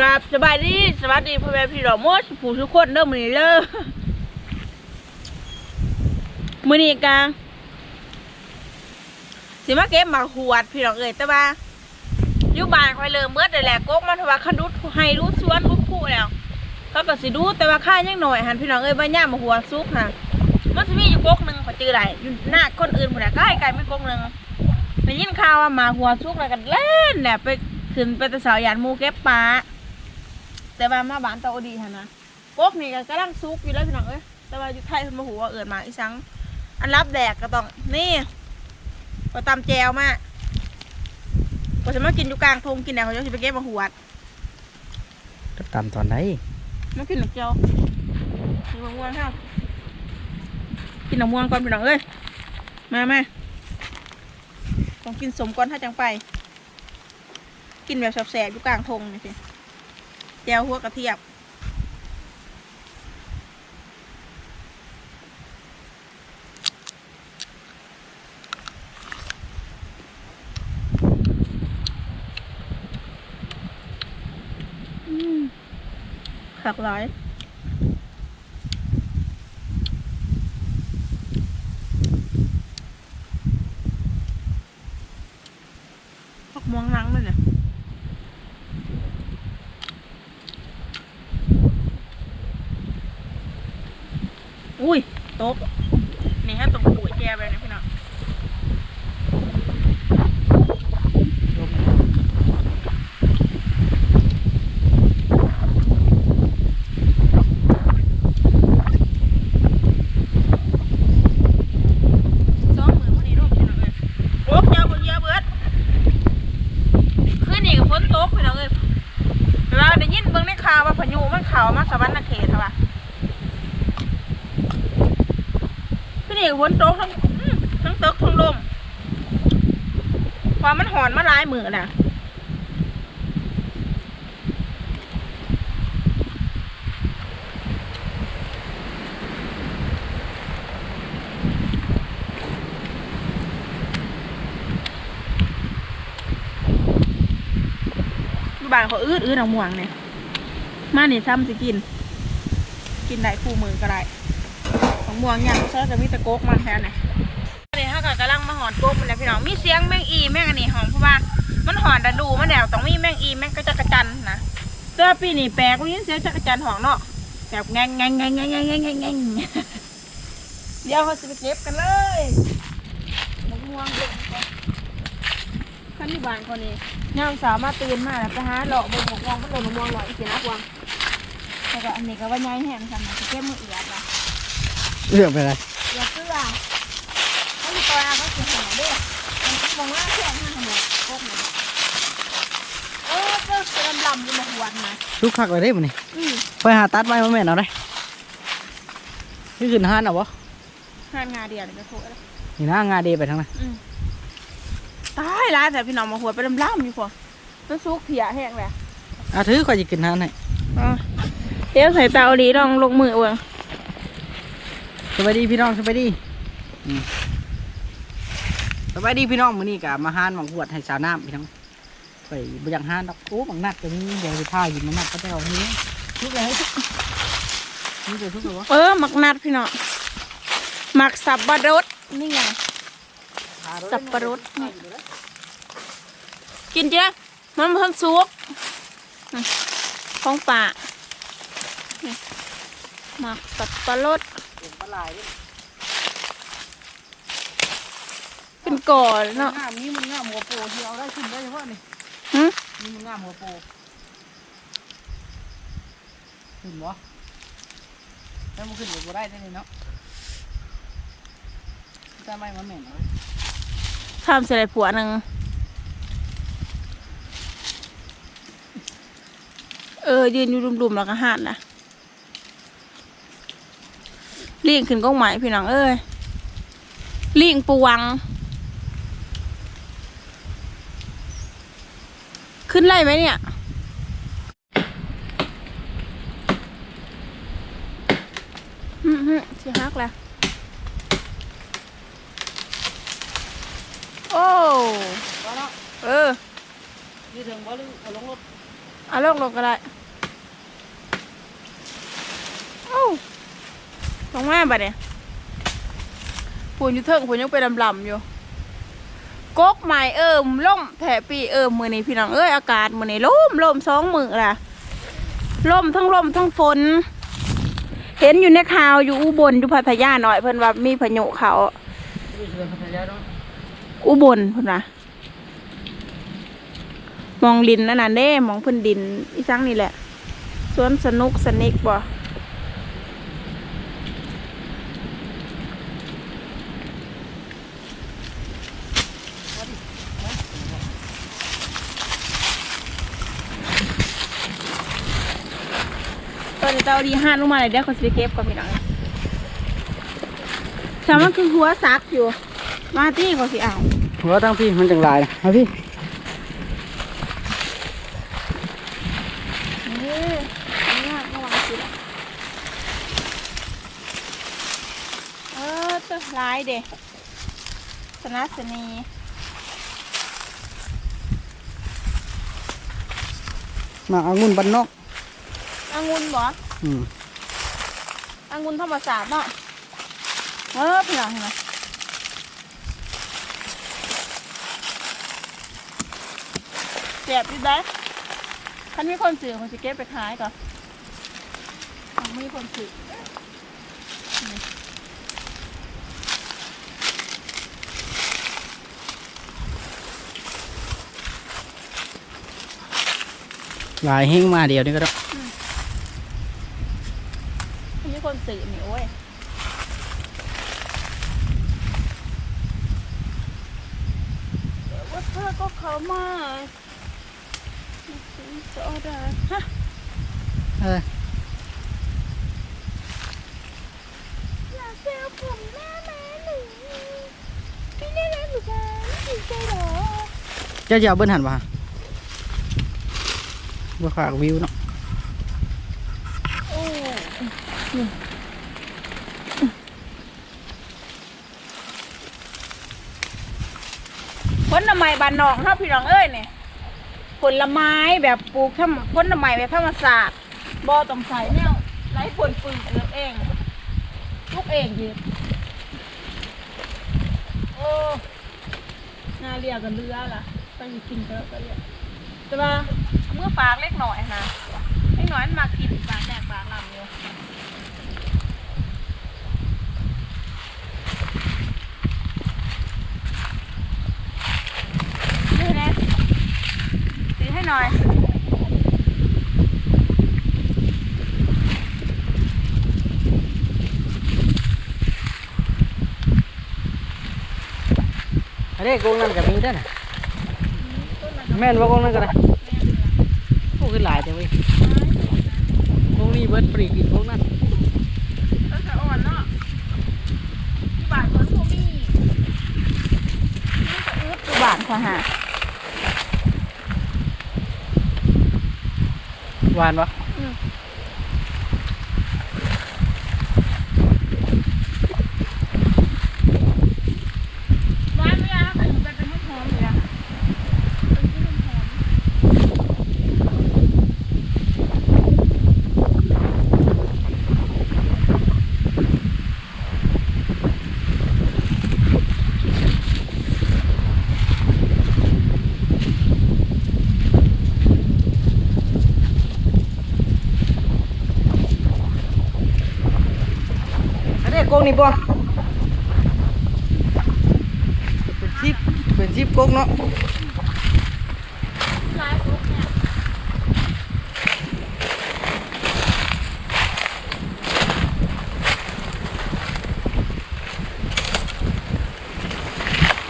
กราบสบายดีสวัสดีพ่อแม่พี่น้องมดผู้ทุกคนเด้อมือนี้เด้อมื้อนี้กะสิมาเก็บหมากหวดพี่น้องเอ้ยแต่ว่าอยู่บ้านคอยเริ่มเบิดได้แหละกกมันเพราะว่าคันรุดให้รุดสวนรุดผู้แล้วเขาก็สิดูแต่ว่าค่ายังหน่อยหันพี่น้องเอ้ยบ่ย่ามาหัวซุกค่ะมันสิมีอยู่กกหนึ่งขอจือได้อยู่หน้าคนอื่นพุ่นน่ะก็ให้ไกลไม่กกหนึ่งได้ยินข่าวว่ามาหัวซุกแล้วกันเล่นแหละไปขึ้นไปแต่สาหยานมูเก็บปลา แต่ว่ามาบ้านเตาดีฮะนะพวกนี่ก็กำลังซุกอยู่แล้วพี่น้องเอ้ยแต่ว่าอยู่ไทยเพิ่นมาหูว่าเอิดมาอีสัง อันรับแดกก็ต้องนี่ก็ตำแจวมาก็จะมากินอยู่กลางทงกินแดกเขาจะไปเก็บมาหวดจะตามตอนไหนมากินหนักเจียวกินมะม่วงค่ะกินหนักม่วงก่อนพี่น้องเอ้ยมามาต้องกินสมก่อนถ้าจังไป กินแบบแสบๆอยู่กลางทงนี่สิ แจวหัวกระเทียมอืมหลากหลายผักม่วงนังเลยเนี่ยตกนี่ฮะตรงปุ๋ยแกไปนะพี่น้องสองหมื่นพอดีลูกพี่น้องเอ้ยโอ๊กยาวบนยาวเบิดขึ้นนี่กับฝนตกพี่น้องเอ้ยเราได้ยินเบิ่งในข่าวว่าพายุมันเข้ามาสวรรค์เขตค่ะ คือนี่ ฝนตกทั้งทั้งตกทั้งลมความมันหอนมาลายมือน่ะบ้านเขาอืดอืดหนังม่วงเนี่ยมาเนี่ยซ้ำสิกิน กินได้คู่มือก็ได้ ของม่วงยังเซิร์จะมีตะโกกมาแทนไหนอันนี้เขาก็กำลังมาหอนโกกมันแล้พี่น้องมีเสียงแมงอีแมงอันนี้หอมเพราะว่ามันหอนดะดูมันแดดต้องมีแมงอีแมงก็จะกระจันนะเสื้อปีนี่แปลกวิ่งเสียงจะกระจันหอมเนาะแบบแงงแงงแงงแงงแงงแงงแงงเดี๋ยวเขาจะไปเก็บกันเลยมงม่วงเลยขั้นที่บานคนนี้ย่ามสาวมาตื่นมาแล้วไปหาหลอกบนหมวกมองมัโดนหมวกหลอกอีกนะพวงแล้วก็อันนี้ก็ว่าย้ายแห้งทำมาเก็บมือเอียดละ เรื่องไปไรอย่าเสื้อเขาอยู่ตัวเขาสิหาเด้อมันมองว่าแค่ห้าขโมยพวกนี้เออก็เป็นลำๆอยู่มาหวนนะทุกคักเลยได้มันนี่อืมไปหาตัดไม้มาแม่นเอาได้นี่ขึ้นห้านเอาบ่งานงาเดียวเลยก็โถแล้วนี่นะงาเดไปทางนั้นอืมตายร้ายแต่พี่น้องมาหวนเป็นลำๆอยู่พอมันซุกเพียแห้งแหละอะถือก่อนจะขึ้นห้านให้อะเดี๋ยวใส่เตาดีลองลงมือเบิ่งส บายดีพี่น้องสบายดีอืมสบายดีพี่น้องมื้อนี้ก็มาห้านหวังหวดให้สาวน้ำพี่น้องไปบอยากห้านดอกโอ้บังนัดก็มีเดี๋ยวสิพาอยู่บังนัดก็จะเอานี้ทุกเลยนี่เดี๋ยวทุกเลยวะเออหมักนัดพี่น้องหมักสับปะรดนี่ไงสับปะรดกินเจ้ามันเพิ่งซุกของป่าหมักสับปะรด ปลาไหลายเด้เป็นก่อนเนาะงามนี่มันงามหัวโปที่เอาได้ขึ้นได้เฉพาะนี่หึนี่มันงามหัวโปขึ้นบ่แล้วมันขึ้นหรือบ่ได้ได้เลยเนาะถ้าไม่มันเหม็นเอาไว้ทำเสร็จผัวหนึ่งเออยืนอยู่รุมๆแล้วก็หาดนะ ลิงขึ้นกล้องไหมพี่น้องเอ้ยลิงปูวัง ขึ้นไล่ไหมเนี่ยฮึฮึสิฮักแล้วโอ้เออยืดถึงบ่หรือเอาลงรถเอาลงลงก็ได้เอ้ ลงมาบัดเนี่ยปูนอยู่เทิงปูนยังไปดำๆอยู่กกใหม่เอิมล่มแถปีเอิมมือนี้พี่น้องเอ้ยอากาศมือนี้ล่มล่มสองมือล่ะล่มทั้งล่มทั้งฝน เห็นอยู่ในข่าวอยู่อุบลอยู่พัทยาหน่อยเพิ่นว่ามีพายุเขานี่คือพัทยาเนาะอุบลเพิ่นว่ามองลินนั่นน่ะเด้มองพิ่นดินอีสังนี่แหละสวนสนุกสนิกบ่ ตอนนี้เตาดีห้านลงมาเลยเดี๋ยวเขาสิไปเก็บก่อนพี่น้องแต่มันคือหัวซักอยู่ มาที่เขาสิเอาหัวทั้งพี่มันจังหลายนะเอาพี่เอ้ยอันนี้ระวังสิละเออตัวร้ายเด็สนัสนีมาเอางุ่นบันนอก องุ่นบ่อืมองุ่นธรรมศาสตร์เนาะเออพี่น้องเห็นไหมเจ็บอยู่ได้ท่านมีคนสื่อคนสิเก็บไปขายก่อนอ๋อมีคนสื่อหลายเฮงมาเดียวนี่ก็ได้ ท่านมีคน สื่อนี่โอ้ยเดี๋ยวว่าเธอก็เข้ามาถึงจะได้ฮะเอออย่าเซลผมแม่แม่หนูพี่แม่แม่หนูจะดีใจเหรอเจ้าจะเอาเบิ้ลหันมาบ่ขากวิวเนาะ โอ้ผ ลไม้บานนอกเท่าพี่น้องเอ้ยเนี่ยผลไม้แบบปลูกทำผลไม้แบบธรรมศาสตร์บ่ต้องใส่แนวไร้ผลปืนเลือกเองลูกเองดีโอ้นาเรียกกันเรือล่ะไปกินก็แล้วก็เรียกแต่ว่าเมื่อฝากเล็กหน่อยนะเล็กหน่อยมันมากินฝากแดกฝากลำอยู่ซื้อนะซื้อให้หน่อย อันนี้กงนั่นกับมีได้อน่ะแม่นว่ากงนั่นก็ได้โอ้คือหลายแต่เว้ยกงนี้เบิดปรีกอีกกงนั่นเออค่ะอ่อนเนาะที่บ้านคนพวกมีนี่ก็อึดอยู่บ้านค่ะฮะ หวานปะ บ้านไม่ยากค่ะมันเป็นหอมๆเลยอะเป็นที่หอม อันนี้กงนี่ปะเป็นชิปเป็นชิปกงเนาะลายปุ๊บเนี่ย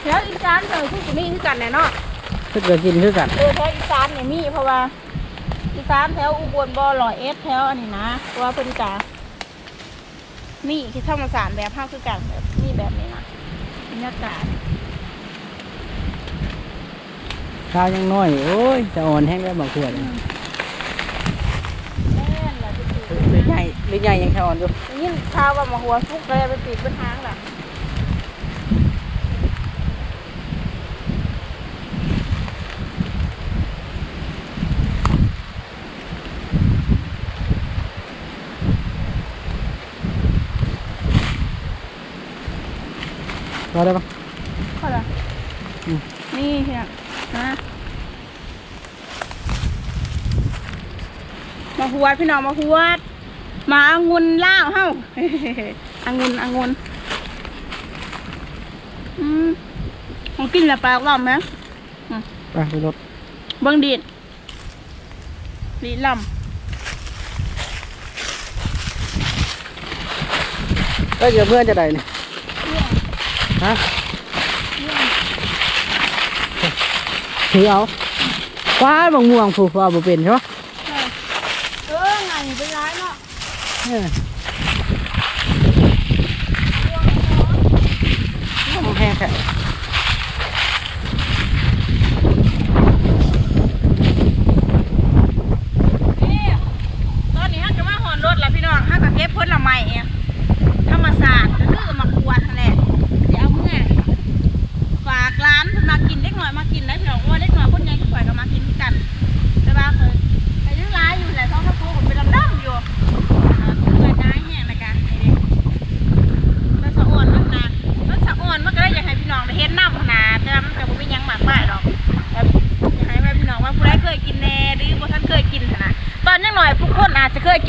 แถวอีสานเออคือสิมีคือกันแน่เนาะถ้าเกิดกินคือกันเออแถวอีสานเนี่ยมีเพราะว่าอีสานแถวอุบลบ่อลอยเอสแถวอันนี้นะเพราะว่าเพิ่นจะมีที่ธรรมศาสตร์แบบห้าคือกันแบบนี่แบบนี้นะบรรยากาศข้าวยังน้อย โอ้ยจะอ่อนแห้งได้บางขวดแม่นล่ะจะถือหรือใหญ่หรือใหญ่ยังแค่อ่อนอยู่ยินข่าวว่ามาหัวซุกเลยไปปิดเป็นทางล่ะ มาได้ปะขอละนี่เฮียนะมาหวดพี่น้องมาหวด มาอางุนล่าเฮ้าอางุนอางุนอืมของกินละปากล่อมไหมไปไปรถเบิ้งดีดดีล่ำเอ้เดี๋ยวเพื่อนจะได้เนี่ย hả? Thì áo quá mà nguồn phù phù một biển rồi ơ này với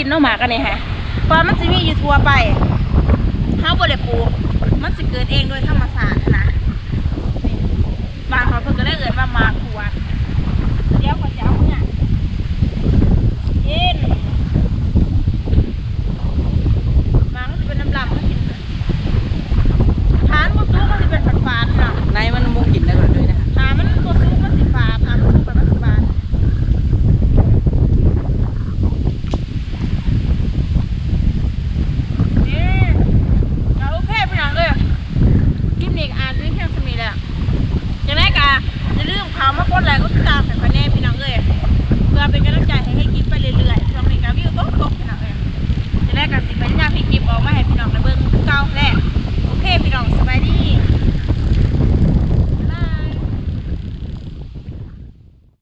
กินน้องหมากันเนี่ยฮะเพราะมันจะมีอยู่ทั่วไปเฮาบ่ได้ปูมันสิเกิดเองโดยธรรม